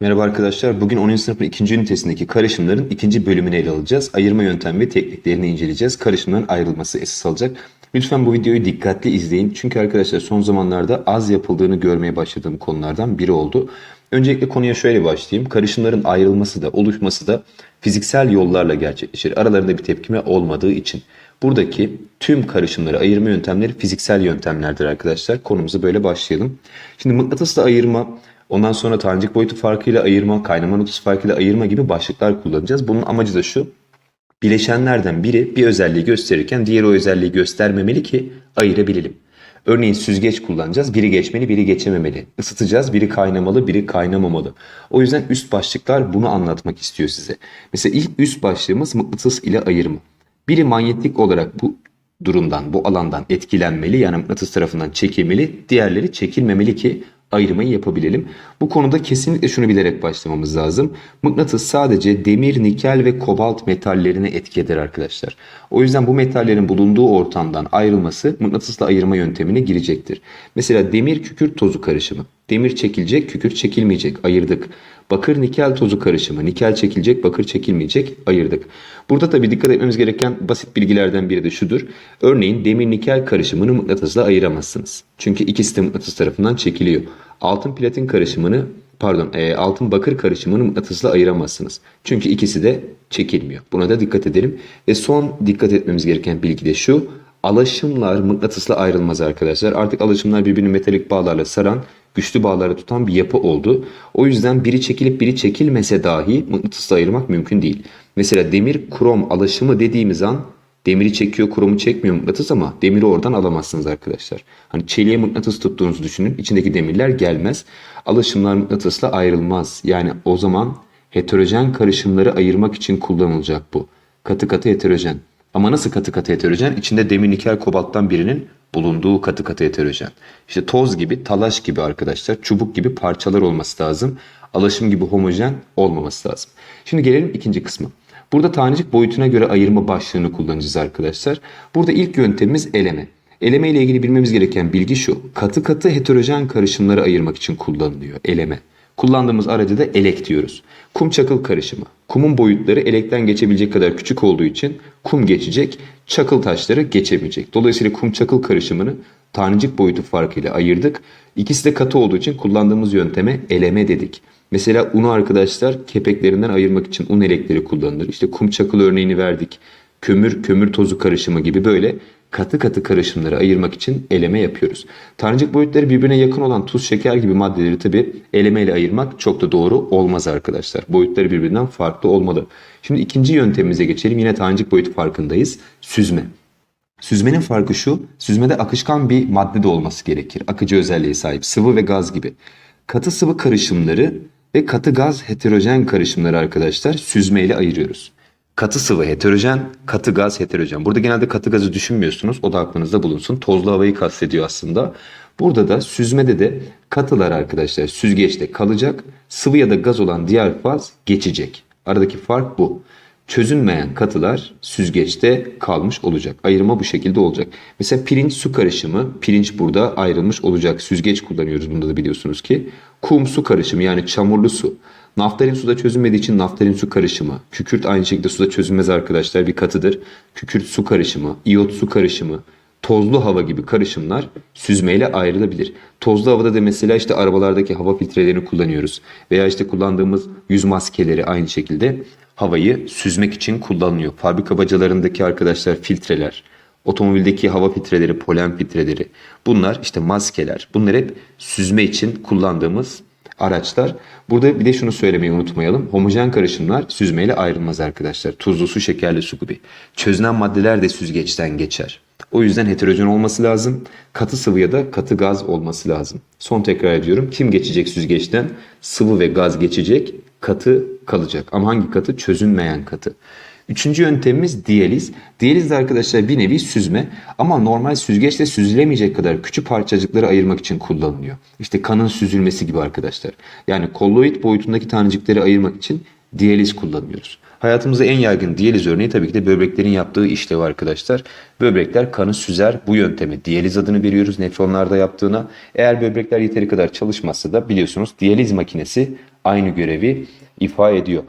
Merhaba arkadaşlar. Bugün 10. sınıfın 2. ünitesindeki karışımların ikinci bölümünü ele alacağız. Ayırma yöntemi ve tekniklerini inceleyeceğiz. Karışımların ayrılması esas alacak. Lütfen bu videoyu dikkatli izleyin. Çünkü arkadaşlar son zamanlarda az yapıldığını görmeye başladığım konulardan biri oldu. Öncelikle konuya şöyle başlayayım. Karışımların ayrılması da oluşması da fiziksel yollarla gerçekleşir. Aralarında bir tepkime olmadığı için. Buradaki tüm karışımları ayırma yöntemleri fiziksel yöntemlerdir arkadaşlar. Konumuza böyle başlayalım. Şimdi mıknatısla ayırma, ondan sonra tanecik boyutu farkıyla ayırma, kaynama noktası farkıyla ayırma gibi başlıklar kullanacağız. Bunun amacı da şu. Bileşenlerden biri bir özelliği gösterirken diğeri o özelliği göstermemeli ki ayırabilelim. Örneğin süzgeç kullanacağız. Biri geçmeli, biri geçememeli. Isıtacağız. Biri kaynamalı, biri kaynamamalı. O yüzden üst başlıklar bunu anlatmak istiyor size. Mesela ilk üst başlığımız mıknatıs ile ayırma. Biri manyetik olarak bu durumdan, bu alandan etkilenmeli yani mıknatıs tarafından çekilmeli. Diğerleri çekilmemeli ki ayırmayı yapabilelim. Bu konuda kesinlikle şunu bilerek başlamamız lazım. Mıknatıs sadece demir, nikel ve kobalt metallerine etki eder arkadaşlar. O yüzden bu metallerin bulunduğu ortamdan ayrılması mıknatısla ayırma yöntemine girecektir. Mesela demir kükürt tozu karışımı. Demir çekilecek, kükürt çekilmeyecek. Ayırdık. Bakır nikel tozu karışımı. Nikel çekilecek, bakır çekilmeyecek. Ayırdık. Burada tabii dikkat etmemiz gereken basit bilgilerden biri de şudur. Örneğin demir nikel karışımını mıknatısla ayıramazsınız. Çünkü ikisi de mıknatıs tarafından çekiliyor. Altın platin karışımını pardon e, altın bakır karışımını mıknatısla ayıramazsınız. Çünkü ikisi de çekilmiyor. Buna da dikkat edelim. Ve son dikkat etmemiz gereken bilgi de şu. Alaşımlar mıknatısla ayrılmaz arkadaşlar. Artık alaşımlar birbirini metalik bağlarla saran, güçlü bağlara tutan bir yapı oldu. O yüzden biri çekilip biri çekilmese dahi mıknatısla ayırmak mümkün değil. Mesela demir krom alaşımı dediğimiz an demiri çekiyor, kromu çekmiyor mıknatıs ama demiri oradan alamazsınız arkadaşlar. Hani çeliğe mıknatıs tuttuğunuzu düşünün. içindeki demirler gelmez. Alaşımlar mıknatısla ayrılmaz. Yani o zaman heterojen karışımları ayırmak için kullanılacak bu. Katı katı heterojen. Ama nasıl katı katı heterojen? İçinde demir nikel kobalttan birinin bulunduğu katı katı heterojen. İşte toz gibi, talaş gibi arkadaşlar, çubuk gibi parçalar olması lazım. Alaşım gibi homojen olmaması lazım. Şimdi gelelim ikinci kısmı. Burada tanecik boyutuna göre ayırma başlığını kullanacağız arkadaşlar. Burada ilk yöntemimiz eleme. Eleme ile ilgili bilmemiz gereken bilgi şu. Katı katı heterojen karışımları ayırmak için kullanılıyor eleme. Kullandığımız aracı da elek diyoruz. Kum çakıl karışımı. Kumun boyutları elekten geçebilecek kadar küçük olduğu için kum geçecek, çakıl taşları geçemeyecek. Dolayısıyla kum çakıl karışımını tanecik boyutu farkıyla ayırdık. İkisi de katı olduğu için kullandığımız yönteme eleme dedik. Mesela unu arkadaşlar kepeklerinden ayırmak için un elekleri kullanılır. İşte kum çakıl örneğini verdik. Kömür, kömür tozu karışımı gibi böyle katı katı karışımları ayırmak için eleme yapıyoruz. Tanecik boyutları birbirine yakın olan tuz, şeker gibi maddeleri tabi eleme ile ayırmak çok da doğru olmaz arkadaşlar. Boyutları birbirinden farklı olmalı. Şimdi ikinci yöntemimize geçelim. Yine tanecik boyutu farkındayız. Süzme. Süzmenin farkı şu, süzmede akışkan bir madde de olması gerekir. Akıcı özelliğe sahip sıvı ve gaz gibi. Katı sıvı karışımları ve katı gaz heterojen karışımları arkadaşlar süzme ile ayırıyoruz. Katı sıvı heterojen, katı gaz heterojen. Burada genelde katı gazı düşünmüyorsunuz. O da aklınızda bulunsun. Tozlu havayı kastediyor aslında. Burada da süzmede de katılar arkadaşlar süzgeçte kalacak. Sıvı ya da gaz olan diğer faz geçecek. Aradaki fark bu. Çözünmeyen katılar süzgeçte kalmış olacak. Ayırma bu şekilde olacak. Mesela pirinç su karışımı, pirinç burada ayrılmış olacak. Süzgeç kullanıyoruz bunda da biliyorsunuz ki. Kum su karışımı yani çamurlu su. Naftalin suda çözünmediği için naftalin su karışımı. Kükürt aynı şekilde suda çözünmez arkadaşlar bir katıdır. Kükürt su karışımı, iyot su karışımı, tozlu hava gibi karışımlar süzmeyle ayrılabilir. Tozlu havada da mesela işte arabalardaki hava filtrelerini kullanıyoruz. Veya işte kullandığımız yüz maskeleri aynı şekilde havayı süzmek için kullanılıyor. Fabrika bacalarındaki arkadaşlar filtreler, otomobildeki hava filtreleri, polen filtreleri bunlar işte maskeler. Bunlar hep süzme için kullandığımız araçlar. Burada bir de şunu söylemeyi unutmayalım. Homojen karışımlar süzmeyle ayrılmaz arkadaşlar. Tuzlu su, şekerli su gibi. Çözünen maddeler de süzgeçten geçer. O yüzden heterojen olması lazım. Katı sıvı ya da katı gaz olması lazım. Son tekrar ediyorum. Kim geçecek süzgeçten? Sıvı ve gaz geçecek. Katı kalacak. Ama hangi katı? Çözünmeyen katı. Üçüncü yöntemimiz diyaliz. Diyaliz de arkadaşlar bir nevi süzme ama normal süzgeçle süzülemeyecek kadar küçük parçacıkları ayırmak için kullanılıyor. İşte kanın süzülmesi gibi arkadaşlar. Yani kolloid boyutundaki tanecikleri ayırmak için diyaliz kullanıyoruz. Hayatımızda en yaygın diyaliz örneği tabii ki de böbreklerin yaptığı işlev arkadaşlar. Böbrekler kanı süzer. Bu yönteme diyaliz adını veriyoruz nefronlarda yaptığına. Eğer böbrekler yeteri kadar çalışmazsa da biliyorsunuz diyaliz makinesi aynı görevi ifa ediyor.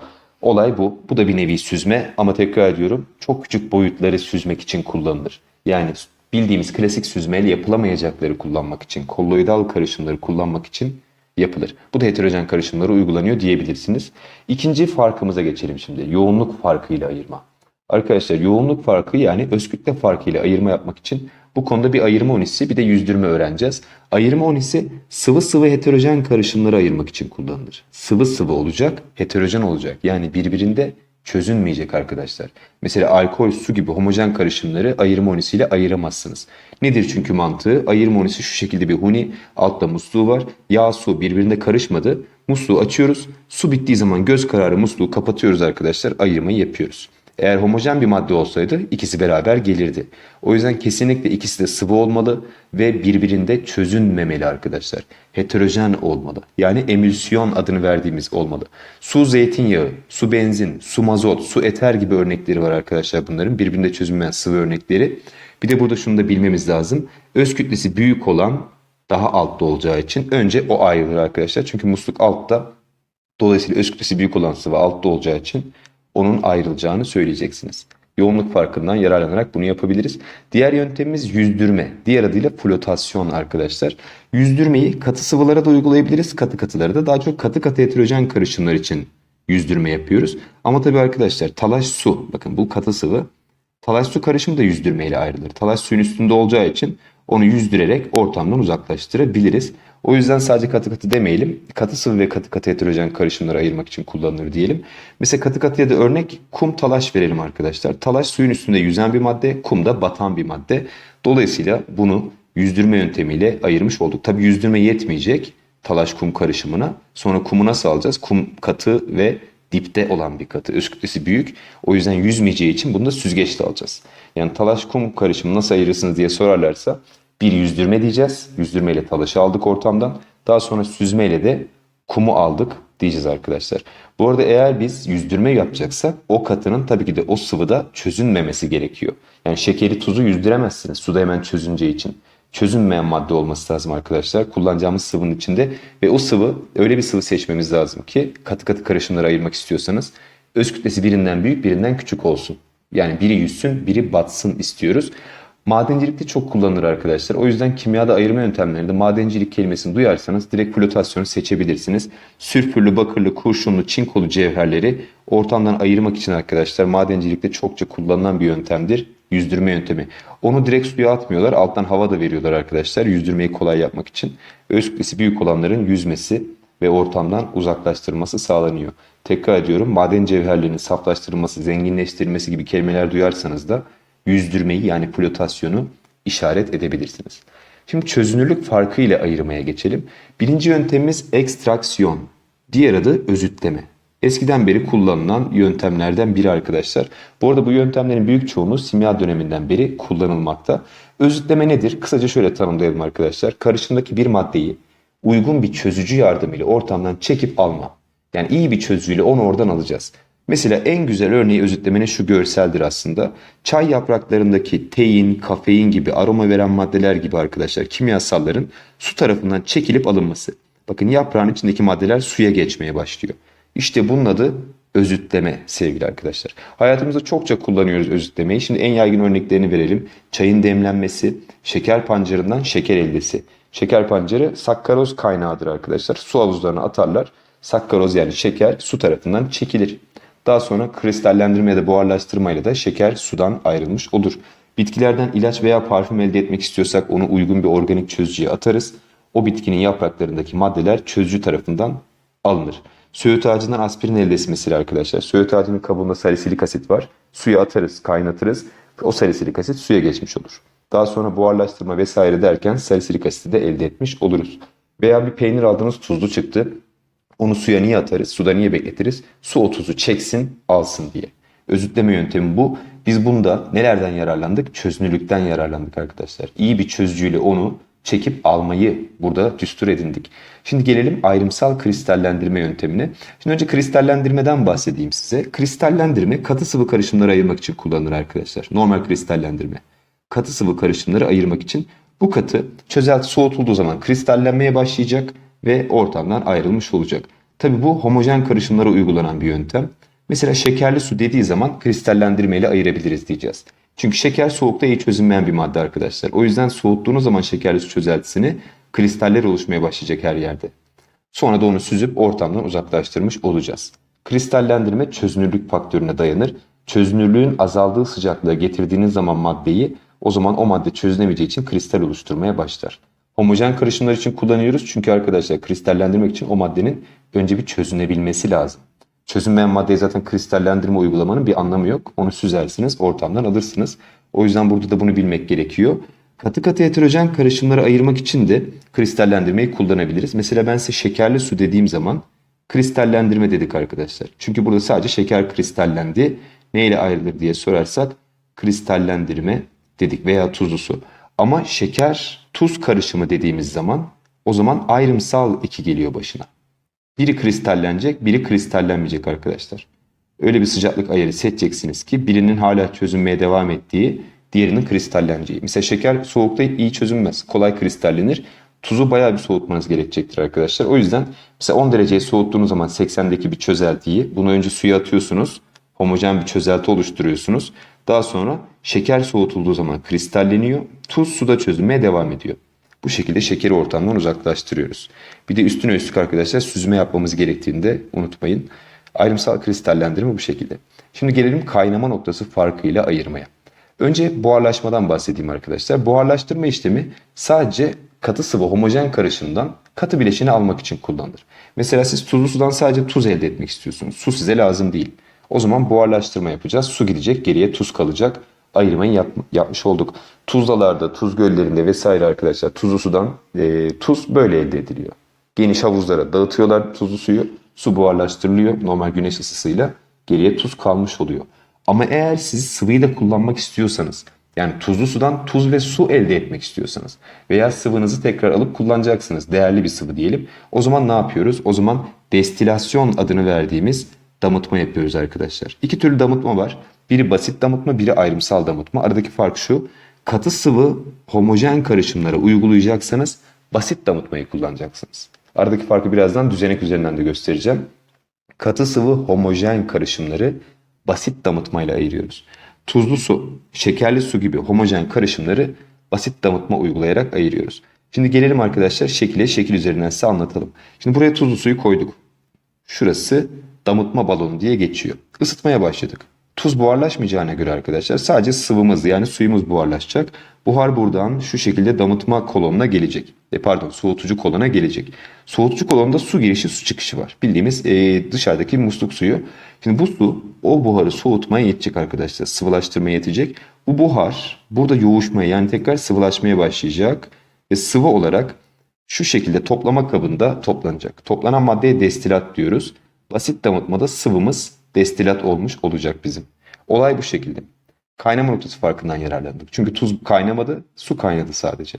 Olay bu. Bu da bir nevi süzme ama tekrar ediyorum çok küçük boyutları süzmek için kullanılır. Yani bildiğimiz klasik süzmeyle yapılamayacakları kullanmak için, kolloidal karışımları kullanmak için yapılır. Bu da heterojen karışımlara uygulanıyor diyebilirsiniz. İkinci farkımıza geçelim şimdi. Yoğunluk farkıyla ayırma. Arkadaşlar yoğunluk farkı yani öz kütle farkı ile ayırma yapmak için bu konuda bir ayırma unisi bir de yüzdürme öğreneceğiz. Ayırma unisi sıvı sıvı heterojen karışımları ayırmak için kullanılır. Sıvı sıvı olacak, heterojen olacak. Yani birbirinde çözünmeyecek arkadaşlar. Mesela alkol, su gibi homojen karışımları ayırma unisiyle ayıramazsınız. Nedir çünkü mantığı? Ayırma unisi şu şekilde bir huni, altta musluğu var. Yağ, su birbirinde karışmadı. Musluğu açıyoruz. Su bittiği zaman göz kararı musluğu kapatıyoruz arkadaşlar. Ayırmayı yapıyoruz. Eğer homojen bir madde olsaydı ikisi beraber gelirdi. O yüzden kesinlikle ikisi de sıvı olmalı ve birbirinde çözünmemeli arkadaşlar. Heterojen olmalı. Yani emülsiyon adını verdiğimiz olmalı. Su zeytinyağı, su benzin, su mazot, su eter gibi örnekleri var arkadaşlar bunların. Birbirinde çözünmeyen sıvı örnekleri. Bir de burada şunu da bilmemiz lazım. Öz kütlesi büyük olan daha altta olacağı için önce o ayrılır arkadaşlar. Çünkü musluk altta. Dolayısıyla öz kütlesi büyük olan sıvı altta olacağı için onun ayrılacağını söyleyeceksiniz. Yoğunluk farkından yararlanarak bunu yapabiliriz. Diğer yöntemimiz yüzdürme. Diğer adıyla flotasyon arkadaşlar. Yüzdürmeyi katı sıvılara da uygulayabiliriz. Katı katılara da daha çok katı katı heterojen karışımlar için yüzdürme yapıyoruz. Ama tabii arkadaşlar talaş su. Bakın bu katı sıvı. Talaş su karışımı da yüzdürmeyle ayrılır. Talaş suyun üstünde olacağı için onu yüzdürerek ortamdan uzaklaştırabiliriz. O yüzden sadece katı katı demeyelim. Katı sıvı ve katı katı heterojen karışımları ayırmak için kullanılır diyelim. Mesela katı katıya da örnek kum talaş verelim arkadaşlar. Talaş suyun üstünde yüzen bir madde, kum da batan bir madde. Dolayısıyla bunu yüzdürme yöntemiyle ayırmış olduk. Tabi yüzdürme yetmeyecek talaş kum karışımına. Sonra kumu nasıl alacağız? Kum katı ve dipte olan bir katı. Öz kütlesi büyük. O yüzden yüzmeyeceği için bunu da süzgeçle alacağız. Yani talaş kum karışımı nasıl ayırırsınız diye sorarlarsa bir yüzdürme diyeceğiz. Yüzdürmeyle talaşı aldık ortamdan. Daha sonra süzmeyle de kumu aldık diyeceğiz arkadaşlar. Bu arada eğer biz yüzdürme yapacaksak o katının tabii ki de o sıvıda çözünmemesi gerekiyor. Yani şekeri tuzu yüzdüremezsiniz suda hemen çözüneceği için. Çözünmeyen madde olması lazım arkadaşlar. Kullanacağımız sıvının içinde ve o sıvı öyle bir sıvı seçmemiz lazım ki katı katı karışımları ayırmak istiyorsanız öz kütlesi birinden büyük birinden küçük olsun. Yani biri yüzsün biri batsın istiyoruz. Madencilikte çok kullanılır arkadaşlar. O yüzden kimyada ayırma yöntemlerinde madencilik kelimesini duyarsanız direkt flotasyonu seçebilirsiniz. Sülfürlü, bakırlı, kurşunlu, çinkolu cevherleri ortamdan ayırmak için arkadaşlar madencilikte çokça kullanılan bir yöntemdir. Yüzdürme yöntemi. Onu direkt suya atmıyorlar. Alttan hava da veriyorlar arkadaşlar. Yüzdürmeyi kolay yapmak için. Öz kütlesi büyük olanların yüzmesi ve ortamdan uzaklaştırılması sağlanıyor. Tekrar ediyorum maden cevherlerinin saflaştırılması, zenginleştirilmesi gibi kelimeler duyarsanız da yüzdürmeyi yani flotasyonu işaret edebilirsiniz. Şimdi çözünürlük farkı ile ayırmaya geçelim. Birinci yöntemimiz ekstraksiyon. Diğer adı özütleme. Eskiden beri kullanılan yöntemlerden biri arkadaşlar. Bu arada bu yöntemlerin büyük çoğunluğu simya döneminden beri kullanılmakta. Özütleme nedir? Kısaca şöyle tanımlayalım arkadaşlar. Karışımdaki bir maddeyi uygun bir çözücü yardımıyla ortamdan çekip alma. Yani iyi bir çözücüyle onu oradan alacağız. Mesela en güzel örneği özetlemenin şu görseldir aslında. Çay yapraklarındaki tein, kafein gibi aroma veren maddeler gibi arkadaşlar kimyasalların su tarafından çekilip alınması. Bakın yaprağın içindeki maddeler suya geçmeye başlıyor. İşte bunun adı özütleme sevgili arkadaşlar. Hayatımızda çokça kullanıyoruz özütlemeyi. Şimdi en yaygın örneklerini verelim. Çayın demlenmesi, şeker pancarından şeker eldesi. Şeker pancarı sakkaroz kaynağıdır arkadaşlar. Su havuzlarına atarlar. Sakkaroz yani şeker su tarafından çekilir. Daha sonra kristallendirme ya da buharlaştırmayla da şeker sudan ayrılmış olur. Bitkilerden ilaç veya parfüm elde etmek istiyorsak onu uygun bir organik çözücüye atarız. O bitkinin yapraklarındaki maddeler çözücü tarafından alınır. Söğüt ağacından aspirin elde etmesiyle arkadaşlar. Söğüt ağacının kabuğunda salisilik asit var. Suya atarız, kaynatırız. O salisilik asit suya geçmiş olur. Daha sonra buharlaştırma vesaire derken salisilik asiti de elde etmiş oluruz. Veya bir peynir aldınız tuzlu çıktı. Onu suya niye atarız? Suda niye bekletiriz? Su o tuzu çeksin, alsın diye. Özütleme yöntemi bu. Biz bunda nelerden yararlandık? Çözünürlükten yararlandık arkadaşlar. İyi bir çözücüyle onu çekip almayı burada düstur edindik. Şimdi gelelim ayrımsal kristallendirme yöntemine. Şimdi önce kristallendirmeden bahsedeyim size. Kristallendirme katı sıvı karışımları ayırmak için kullanılır arkadaşlar. Normal kristallendirme. Katı sıvı karışımları ayırmak için bu katı çözelti soğutulduğu zaman kristallenmeye başlayacak ve ortamdan ayrılmış olacak. Tabi bu homojen karışımlara uygulanan bir yöntem. Mesela şekerli su dediği zaman kristallendirmeyle ayırabiliriz diyeceğiz. Çünkü şeker soğukta iyi çözünmeyen bir madde arkadaşlar. O yüzden soğuttuğunuz zaman şekerli su çözeltisini kristaller oluşmaya başlayacak her yerde. Sonra da onu süzüp ortamdan uzaklaştırmış olacağız. Kristallendirme çözünürlük faktörüne dayanır. Çözünürlüğün azaldığı sıcaklığa getirdiğiniz zaman maddeyi o zaman o madde çözünemeyeceği için kristal oluşturmaya başlar. Homojen karışımlar için kullanıyoruz çünkü arkadaşlar kristallendirmek için o maddenin önce bir çözünebilmesi lazım. Çözünmeyen maddeye zaten kristallendirme uygulamanın bir anlamı yok. Onu süzersiniz, ortamdan alırsınız. O yüzden burada da bunu bilmek gerekiyor. Katı katı heterojen karışımları ayırmak için de kristallendirmeyi kullanabiliriz. Mesela ben size şekerli su dediğim zaman kristallendirme dedik arkadaşlar. Çünkü burada sadece şeker kristallendi. Neyle ayrılır diye sorarsak kristallendirme dedik veya tuzlu su. Ama şeker tuz karışımı dediğimiz zaman o zaman ayrımsal iki geliyor başına. Biri kristallenecek, biri kristallenmeyecek arkadaşlar. Öyle bir sıcaklık ayarı seçeceksiniz ki birinin hala çözünmeye devam ettiği, diğerinin kristalleneceği. Mesela şeker soğukta iyi çözünmez, kolay kristallenir. Tuzu bayağı bir soğutmanız gerekecektir arkadaşlar. O yüzden mesela 10 dereceye soğuttuğunuz zaman 80'deki bir çözeltiyi bunu önce suya atıyorsunuz. Homojen bir çözelti oluşturuyorsunuz. Daha sonra şeker soğutulduğu zaman kristalleniyor. Tuz suda çözülmeye devam ediyor. Bu şekilde şekeri ortamdan uzaklaştırıyoruz. Bir de üstüne üstlük arkadaşlar süzme yapmamız gerektiğini de unutmayın. Ayrımsal kristallendirme bu şekilde. Şimdi gelelim kaynama noktası farkıyla ayırmaya. Önce buharlaşmadan bahsedeyim arkadaşlar. Buharlaştırma işlemi sadece katı sıvı homojen karışımdan katı bileşeni almak için kullanılır. Mesela siz tuzlu sudan sadece tuz elde etmek istiyorsunuz. Su size lazım değil. O zaman buharlaştırma yapacağız. Su gidecek, geriye tuz kalacak. Ayırmayı yap, yapmış olduk. Tuzlalarda, tuz göllerinde vesaire arkadaşlar tuzlu sudan e, tuz böyle elde ediliyor. Geniş havuzlara dağıtıyorlar tuzlu suyu. Su buharlaştırılıyor normal güneş ısısıyla. Geriye tuz kalmış oluyor. Ama eğer siz sıvıyı da kullanmak istiyorsanız yani tuzlu sudan tuz ve su elde etmek istiyorsanız veya sıvınızı tekrar alıp kullanacaksınız. Değerli bir sıvı diyelim. O zaman ne yapıyoruz? O zaman destilasyon adını verdiğimiz damıtma yapıyoruz arkadaşlar. İki türlü damıtma var. Biri basit damıtma, biri ayrımsal damıtma. Aradaki fark şu. Katı sıvı homojen karışımlara uygulayacaksanız basit damıtmayı kullanacaksınız. Aradaki farkı birazdan düzenek üzerinden de göstereceğim. Katı sıvı homojen karışımları basit damıtmayla ayırıyoruz. Tuzlu su, şekerli su gibi homojen karışımları basit damıtma uygulayarak ayırıyoruz. Şimdi gelelim arkadaşlar şekile, şekil üzerinden size anlatalım. Şimdi buraya tuzlu suyu koyduk. Şurası damıtma balonu diye geçiyor. Isıtmaya başladık. Tuz buharlaşmayacağına göre arkadaşlar sadece sıvımız yani suyumuz buharlaşacak. Buhar buradan şu şekilde damıtma kolonuna gelecek. E pardon soğutucu kolona gelecek. Soğutucu kolonda su girişi su çıkışı var. Bildiğimiz e, dışarıdaki musluk suyu. Şimdi bu su o buharı soğutmaya yetecek arkadaşlar. Sıvılaştırmaya yetecek. Bu buhar burada yoğuşmaya yani tekrar sıvılaşmaya başlayacak. Ve sıvı olarak şu şekilde toplama kabında toplanacak. Toplanan maddeye destilat diyoruz. Basit damıtmada sıvımız destilat olmuş olacak bizim. Olay bu şekilde. Kaynama noktası farkından yararlandık. Çünkü tuz kaynamadı, su kaynadı sadece.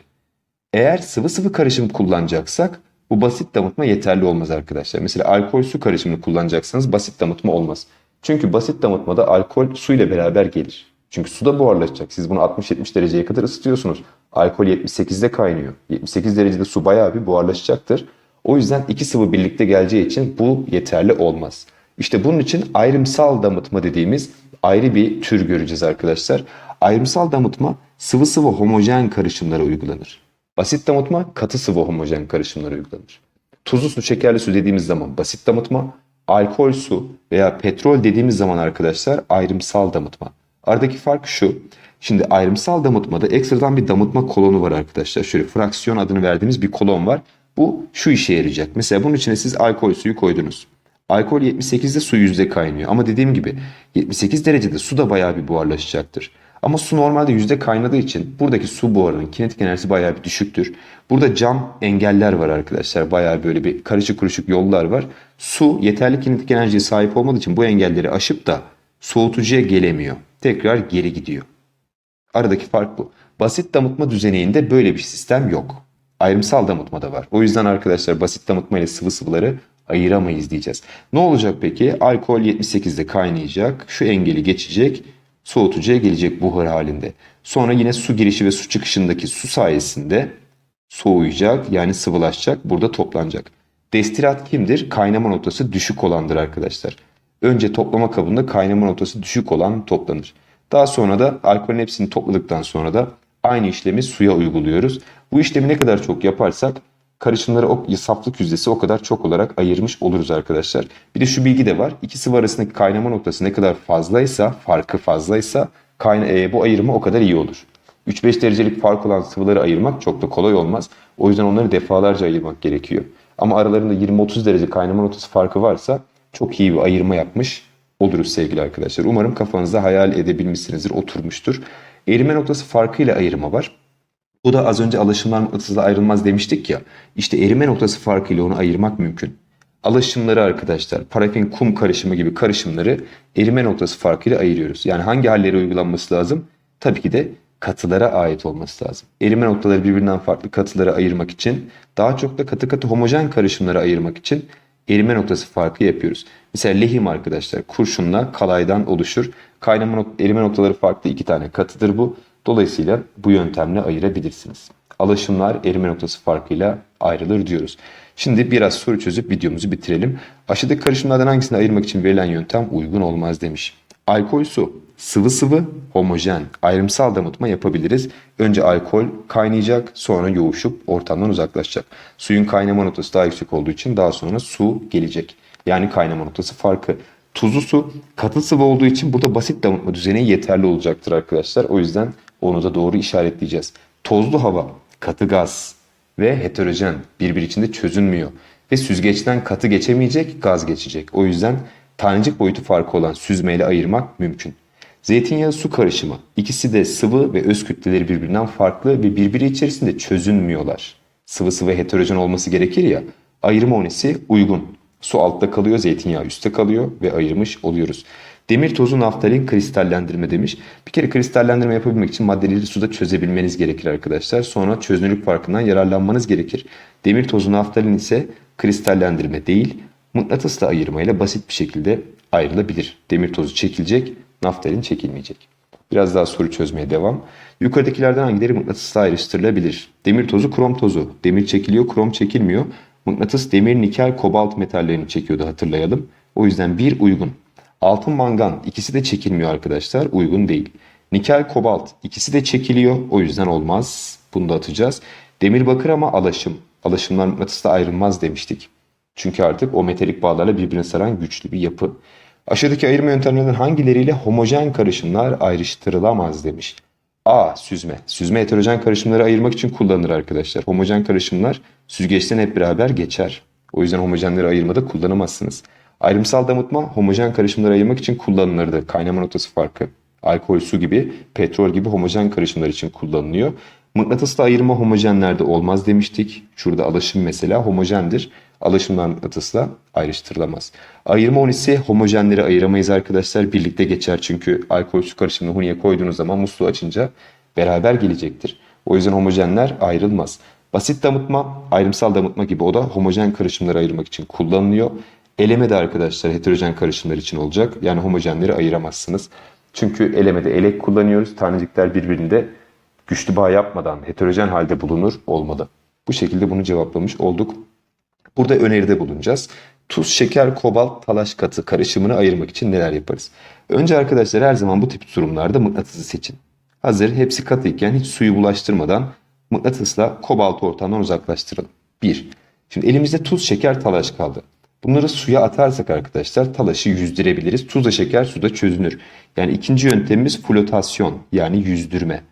Eğer sıvı sıvı karışım kullanacaksak bu basit damıtma yeterli olmaz arkadaşlar. Mesela alkol su karışımını kullanacaksanız basit damıtma olmaz. Çünkü basit damıtmada alkol su ile beraber gelir. Çünkü suda buharlaşacak. Siz bunu 60-70 dereceye kadar ısıtıyorsunuz. Alkol 78'de kaynıyor. 78 derecede su bayağı bir buharlaşacaktır. O yüzden iki sıvı birlikte geleceği için bu yeterli olmaz. İşte bunun için ayrımsal damıtma dediğimiz ayrı bir tür göreceğiz arkadaşlar. Ayrımsal damıtma sıvı sıvı homojen karışımlara uygulanır. Basit damıtma katı sıvı homojen karışımlara uygulanır. Tuzlu su, şekerli su dediğimiz zaman basit damıtma, alkol su veya petrol dediğimiz zaman arkadaşlar ayrımsal damıtma. Aradaki fark şu. Şimdi ayrımsal damıtmada ekstradan bir damıtma kolonu var arkadaşlar. Şöyle fraksiyon adını verdiğimiz bir kolon var. Bu şu işe yarayacak. Mesela bunun içine siz alkol suyu koydunuz. Alkol 78'de su yüzde kaynıyor. Ama dediğim gibi 78 derecede su da bayağı bir buharlaşacaktır. Ama su normalde yüzde kaynadığı için buradaki su buharının kinetik enerjisi bayağı bir düşüktür. Burada cam engeller var arkadaşlar. Bayağı böyle bir karışık kuruşuk yollar var. Su yeterli kinetik enerjiye sahip olmadığı için bu engelleri aşıp da soğutucuya gelemiyor. Tekrar geri gidiyor. Aradaki fark bu. Basit damıtma düzeninde böyle bir sistem yok. Ayrımsal damıtma da var. O yüzden arkadaşlar basit damıtma ile sıvı sıvıları ayıramayız diyeceğiz. Ne olacak peki? Alkol 78'de kaynayacak. Şu engeli geçecek. Soğutucuya gelecek buhar halinde. Sonra yine su girişi ve su çıkışındaki su sayesinde soğuyacak yani sıvılaşacak. Burada toplanacak. Destilat kimdir? Kaynama noktası düşük olandır arkadaşlar. Önce toplama kabında kaynama noktası düşük olan toplanır. Daha sonra da alkolün hepsini topladıktan sonra da aynı işlemi suya uyguluyoruz. Bu işlemi ne kadar çok yaparsak karışımları o saflık yüzdesi o kadar çok olarak ayırmış oluruz arkadaşlar. Bir de şu bilgi de var. İki sıvı arasındaki kaynama noktası ne kadar fazlaysa, farkı fazlaysa kayna, e, bu ayırımı o kadar iyi olur. 3-5 derecelik fark olan sıvıları ayırmak çok da kolay olmaz. O yüzden onları defalarca ayırmak gerekiyor. Ama aralarında 20-30 derece kaynama noktası farkı varsa çok iyi bir ayırma yapmış oluruz sevgili arkadaşlar. Umarım kafanızda hayal edebilmişsinizdir, oturmuştur. Erime noktası farkıyla ayırma var. Bu da az önce alaşımlar mıknatısla ayrılmaz demiştik ya. İşte erime noktası farkıyla onu ayırmak mümkün. Alaşımları arkadaşlar, parafin kum karışımı gibi karışımları erime noktası farkıyla ayırıyoruz. Yani hangi halleri uygulanması lazım? Tabii ki de katılara ait olması lazım. Erime noktaları birbirinden farklı katılara ayırmak için, daha çok da katı katı homojen karışımları ayırmak için erime noktası farkı yapıyoruz. Mesela lehim arkadaşlar kurşunla kalaydan oluşur. Kaynama nok- erime noktaları farklı iki tane katıdır bu. Dolayısıyla bu yöntemle ayırabilirsiniz. Alaşımlar erime noktası farkıyla ayrılır diyoruz. Şimdi biraz soru çözüp videomuzu bitirelim. Aşağıdaki karışımlardan hangisini ayırmak için verilen yöntem uygun olmaz demiş. Alkol su, sıvı sıvı, homojen, ayrımsal damıtma yapabiliriz. Önce alkol kaynayacak, sonra yoğuşup ortamdan uzaklaşacak. Suyun kaynama noktası daha yüksek olduğu için daha sonra su gelecek. Yani kaynama noktası farkı. Tuzlu su katı sıvı olduğu için burada basit damıtma düzeni yeterli olacaktır arkadaşlar. O yüzden onu da doğru işaretleyeceğiz. Tozlu hava, katı gaz ve heterojen birbiri içinde çözünmüyor. Ve süzgeçten katı geçemeyecek, gaz geçecek. O yüzden tanecik boyutu farkı olan süzmeyle ayırmak mümkün. Zeytinyağı su karışımı. İkisi de sıvı ve öz kütleleri birbirinden farklı ve birbiri içerisinde çözünmüyorlar. Sıvı sıvı heterojen olması gerekir ya. Ayırma onesi uygun. Su altta kalıyor, zeytinyağı üstte kalıyor ve ayırmış oluyoruz. Demir tozu naftalin kristallendirme demiş. Bir kere kristallendirme yapabilmek için maddeleri suda çözebilmeniz gerekir arkadaşlar. Sonra çözünürlük farkından yararlanmanız gerekir. Demir tozu naftalin ise kristallendirme değil, mıknatısla ayırmayla basit bir şekilde ayrılabilir. Demir tozu çekilecek, naftalin çekilmeyecek. Biraz daha soru çözmeye devam. Yukarıdakilerden hangileri mıknatısla ayrıştırılabilir? Demir tozu, krom tozu. Demir çekiliyor, krom çekilmiyor. Mıknatıs demir, nikel, kobalt metallerini çekiyordu hatırlayalım. O yüzden bir uygun. Altın, mangan ikisi de çekilmiyor arkadaşlar. Uygun değil. Nikel, kobalt ikisi de çekiliyor. O yüzden olmaz. Bunu da atacağız. Demir, bakır ama alaşım. Alaşımlar mıknatısla ayrılmaz demiştik. Çünkü artık o metalik bağlarla birbirini saran güçlü bir yapı. Aşağıdaki ayırma yöntemlerinden hangileriyle homojen karışımlar ayrıştırılamaz demiş. A. Süzme. Süzme heterojen karışımları ayırmak için kullanılır arkadaşlar. Homojen karışımlar süzgeçten hep beraber geçer. O yüzden homojenleri ayırmada kullanamazsınız. Ayrımsal damıtma homojen karışımları ayırmak için kullanılırdı. Kaynama noktası farkı. Alkol, su gibi, petrol gibi homojen karışımlar için kullanılıyor. Mıknatısla ayırma homojenlerde olmaz demiştik. Şurada alaşım mesela homojendir. Alaşımlar mıknatısla ayrıştırılamaz. Ayırma onisi homojenleri ayıramayız arkadaşlar. Birlikte geçer çünkü alkol su karışımını huniye koyduğunuz zaman musluğu açınca beraber gelecektir. O yüzden homojenler ayrılmaz. Basit damıtma, ayrımsal damıtma gibi o da homojen karışımları ayırmak için kullanılıyor. Eleme de arkadaşlar heterojen karışımlar için olacak. Yani homojenleri ayıramazsınız. Çünkü elemede elek kullanıyoruz. Tanecikler birbirinde güçlü bağ yapmadan heterojen halde bulunur olmalı. Bu şekilde bunu cevaplamış olduk. Burada öneride bulunacağız. Tuz, şeker, kobalt, talaş katı karışımını ayırmak için neler yaparız? Önce arkadaşlar her zaman bu tip durumlarda mıknatısı seçin. Hazır hepsi katıyken hiç suyu bulaştırmadan mıknatısla kobaltı ortamdan uzaklaştıralım. 1. Şimdi elimizde tuz, şeker, talaş kaldı. Bunları suya atarsak arkadaşlar talaşı yüzdürebiliriz. Tuzla şeker suda çözünür. Yani ikinci yöntemimiz flotasyon yani yüzdürme.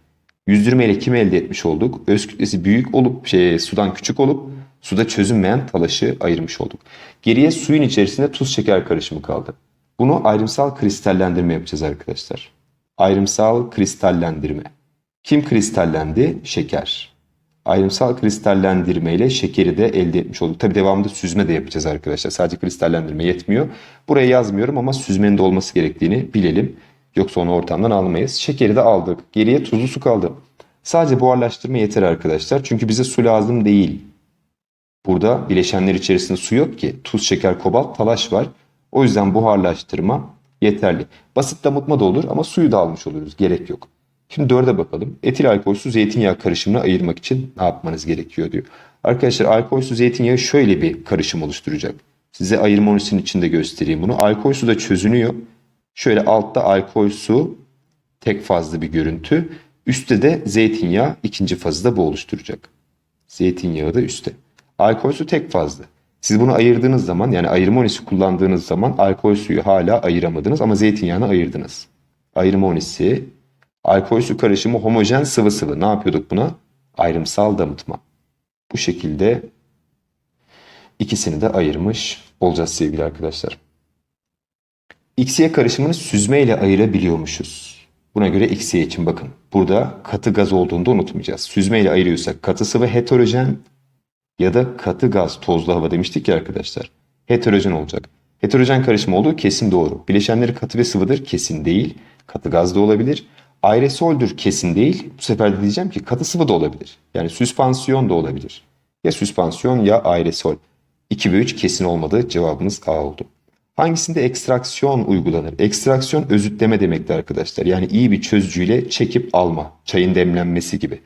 Yüzdürme ile kimi elde etmiş olduk? Öz kütlesi büyük olup şey, sudan küçük olup suda çözünmeyen talaşı ayırmış olduk. Geriye suyun içerisinde tuz şeker karışımı kaldı. Bunu ayrımsal kristallendirme yapacağız arkadaşlar. Ayrımsal kristallendirme. Kim kristallendi? Şeker. Ayrımsal kristallendirme ile şekeri de elde etmiş olduk. Tabi devamında süzme de yapacağız arkadaşlar. Sadece kristallendirme yetmiyor. Buraya yazmıyorum ama süzmenin de olması gerektiğini bilelim. Yoksa onu ortamdan almayız. Şekeri de aldık. Geriye tuzlu su kaldı. Sadece buharlaştırma yeter arkadaşlar. Çünkü bize su lazım değil. Burada bileşenler içerisinde su yok ki. Tuz, şeker, kobalt, talaş var. O yüzden buharlaştırma yeterli. Basit damıtma da olur ama suyu da almış oluruz. Gerek yok. Şimdi dörde bakalım. Etil alkolsüz zeytinyağı karışımını ayırmak için ne yapmanız gerekiyor diyor. Arkadaşlar alkolsüz zeytinyağı şöyle bir karışım oluşturacak. Size ayırma unisinin içinde göstereyim bunu. Alkol su da çözünüyor. Şöyle altta alkol su tek fazlı bir görüntü. Üstte de zeytinyağı ikinci fazı da bu oluşturacak. Zeytinyağı da üstte. Alkol su tek fazlı. Siz bunu ayırdığınız zaman yani ayırma unisi kullandığınız zaman alkol suyu hala ayıramadınız ama zeytinyağını ayırdınız. Ayırma unisi, alkol su karışımı homojen sıvı sıvı. Ne yapıyorduk buna? Ayrımsal damıtma. Bu şekilde ikisini de ayırmış olacağız sevgili arkadaşlar. XY karışımını süzme ile ayırabiliyormuşuz. Buna göre XY için bakın. Burada katı gaz olduğunu da unutmayacağız. Süzme ile ayırıyorsak katı sıvı heterojen ya da katı gaz tozlu hava demiştik ya arkadaşlar. Heterojen olacak. Heterojen karışım olduğu kesin doğru. Bileşenleri katı ve sıvıdır kesin değil. Katı gaz da olabilir. Aerosoldür kesin değil. Bu sefer de diyeceğim ki katı sıvı da olabilir. Yani süspansiyon da olabilir. Ya süspansiyon ya aerosol. 2 ve 3 kesin olmadı. Cevabımız A oldu. Hangisinde ekstraksiyon uygulanır? Ekstraksiyon özütleme demekti arkadaşlar. Yani iyi bir çözücüyle çekip alma. Çayın demlenmesi gibi.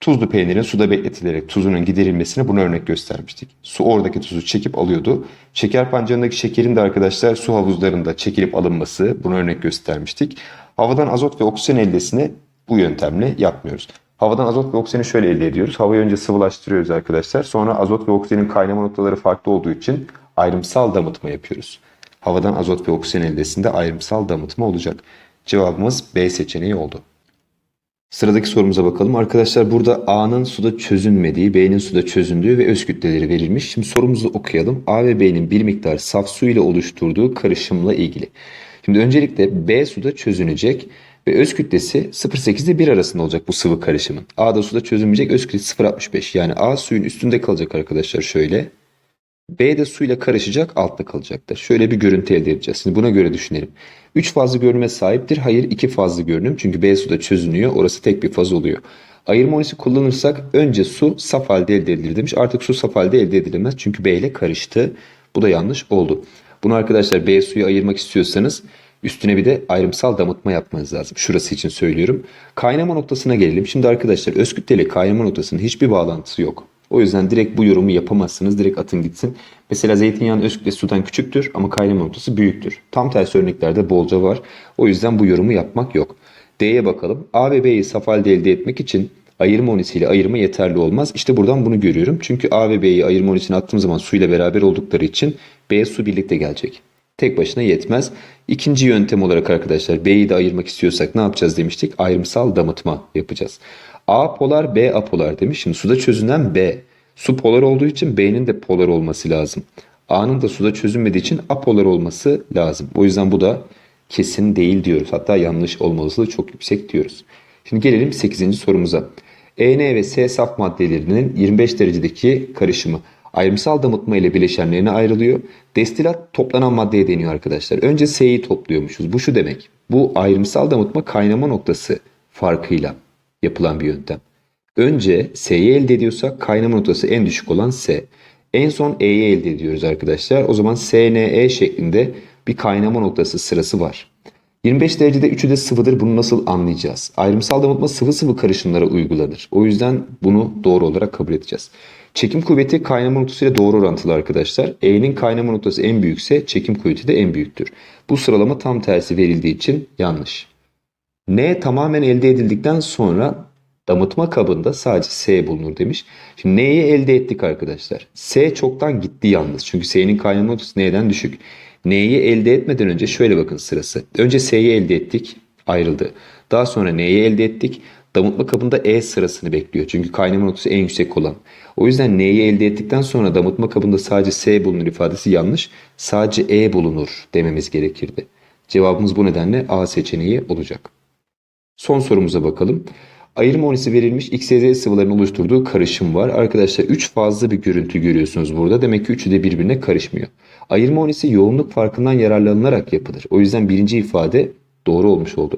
Tuzlu peynirin suda bekletilerek tuzunun giderilmesine buna örnek göstermiştik. Su oradaki tuzu çekip alıyordu. Şeker pancarındaki şekerin de arkadaşlar su havuzlarında çekilip alınması buna örnek göstermiştik. Havadan azot ve oksijen eldesine bu yöntemle yapmıyoruz. Havadan azot ve oksijeni şöyle elde ediyoruz. Havayı önce sıvılaştırıyoruz arkadaşlar. Sonra azot ve oksijenin kaynama noktaları farklı olduğu için ayrımsal damıtma yapıyoruz. Havadan azot ve oksijen eldesinde ayrımsal damıtma olacak. Cevabımız B seçeneği oldu. Sıradaki sorumuza bakalım. Arkadaşlar burada A'nın suda çözünmediği, B'nin suda çözündüğü ve öz kütleleri verilmiş. Şimdi sorumuzu okuyalım. A ve B'nin bir miktar saf su ile oluşturduğu karışımla ilgili. Şimdi öncelikle B suda çözünecek ve öz kütlesi 0.8 ile 1 arasında olacak bu sıvı karışımın. A'da suda çözünmeyecek, öz kütlesi 0.65. Yani A suyun üstünde kalacak arkadaşlar şöyle. B de suyla karışacak, altta kalacaktır. Şöyle bir görüntü elde edeceğiz. Şimdi buna göre düşünelim. 3 fazlı görünüme sahiptir. Hayır 2 fazlı görünüm. Çünkü B suda çözünüyor. Orası tek bir faz oluyor. Ayırma unisi kullanırsak önce su saf halde elde edilir demiş. Artık su saf halde elde edilemez. Çünkü B ile karıştı. Bu da yanlış oldu. Bunu arkadaşlar B suyu ayırmak istiyorsanız üstüne bir de ayrımsal damıtma yapmanız lazım. Şurası için söylüyorum. Kaynama noktasına gelelim. Şimdi arkadaşlar öz kütleli kaynama noktasının hiçbir bağlantısı yok. O yüzden direkt bu yorumu yapamazsınız. Direkt atın gitsin. Mesela zeytinyağının öz kütlesi sudan küçüktür ama kaynama noktası büyüktür. Tam tersi örneklerde bolca var. O yüzden bu yorumu yapmak yok. D'ye bakalım. A ve B'yi saf halde elde etmek için ayırma unisiyle ayırma yeterli olmaz. İşte buradan bunu görüyorum. Çünkü A ve B'yi ayırma unisine attığım zaman suyla beraber oldukları için B su birlikte gelecek. Tek başına yetmez. İkinci yöntem olarak arkadaşlar B'yi de ayırmak istiyorsak ne yapacağız demiştik? Ayrımsal damıtma yapacağız. A polar B apolar demiş. Şimdi suda çözünen B. Su polar olduğu için B'nin de polar olması lazım. A'nın da suda çözünmediği için apolar olması lazım. O yüzden bu da kesin değil diyoruz. Hatta yanlış olma olasılığı çok yüksek diyoruz. Şimdi gelelim 8. sorumuza. EN ve S saf maddelerinin 25 derecedeki karışımı ayrımsal damıtma ile bileşenlerine ayrılıyor. Destilat toplanan maddeye deniyor arkadaşlar. Önce S'yi topluyormuşuz. Bu şu demek. Bu ayrımsal damıtma kaynama noktası farkıyla yapılan bir yöntem. Önce S'yi elde ediyorsak kaynama noktası en düşük olan S. En son E'yi elde ediyoruz arkadaşlar. O zaman SNE şeklinde bir kaynama noktası sırası var. 25 derecede üçü de sıvıdır. Bunu nasıl anlayacağız? Ayrımsal damıtma sıvı sıvı karışımlara uygulanır. O yüzden bunu doğru olarak kabul edeceğiz. Çekim kuvveti kaynama noktası ile doğru orantılı arkadaşlar. E'nin kaynama noktası en büyükse çekim kuvveti de en büyüktür. Bu sıralama tam tersi verildiği için yanlış. N tamamen elde edildikten sonra damıtma kabında sadece S bulunur demiş. Şimdi N'yi elde ettik arkadaşlar. S çoktan gitti yalnız. Çünkü S'nin kaynama noktası N'den düşük. N'yi elde etmeden önce şöyle bakın sırası. Önce S'yi elde ettik. Ayrıldı. Daha sonra N'yi elde ettik. Damıtma kabında E sırasını bekliyor. Çünkü kaynama noktası en yüksek olan. O yüzden N'yi elde ettikten sonra damıtma kabında sadece S bulunur ifadesi yanlış. Sadece E bulunur dememiz gerekirdi. Cevabımız bu nedenle A seçeneği olacak. Son sorumuza bakalım. Ayırma unisi verilmiş XYZ sıvıların oluşturduğu karışım var. Arkadaşlar 3 fazla bir görüntü görüyorsunuz burada. Demek ki üçü de birbirine karışmıyor. Ayırma unisi yoğunluk farkından yararlanılarak yapılır. O yüzden birinci ifade Doğru olmuş oldu.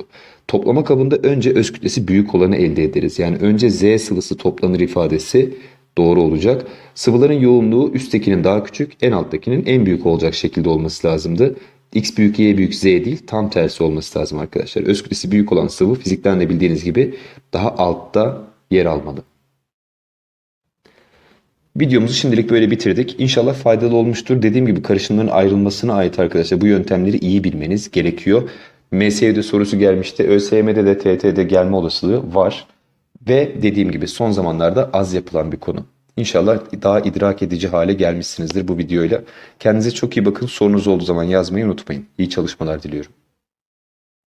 Toplama kabında önce öz kütlesi büyük olanı elde ederiz. Yani önce Z sıvısı toplanır ifadesi doğru olacak. Sıvıların yoğunluğu üsttekinin daha küçük, en alttakinin en büyük olacak şekilde olması lazımdı. X büyük Y büyük Z değil tam tersi olması lazım arkadaşlar. Öz kütlesi büyük olan sıvı fizikten de bildiğiniz gibi daha altta yer almalı. Videomuzu şimdilik böyle bitirdik. İnşallah faydalı olmuştur. Dediğim gibi karışımların ayrılmasına ait arkadaşlar bu yöntemleri iyi bilmeniz gerekiyor. MSY'de sorusu gelmişti. ÖSYM'de de TT'de gelme olasılığı var. Ve dediğim gibi son zamanlarda az yapılan bir konu. İnşallah daha idrak edici hale gelmişsinizdir bu videoyla. Kendinize çok iyi bakın. Sorunuz olduğu zaman yazmayı unutmayın. İyi çalışmalar diliyorum.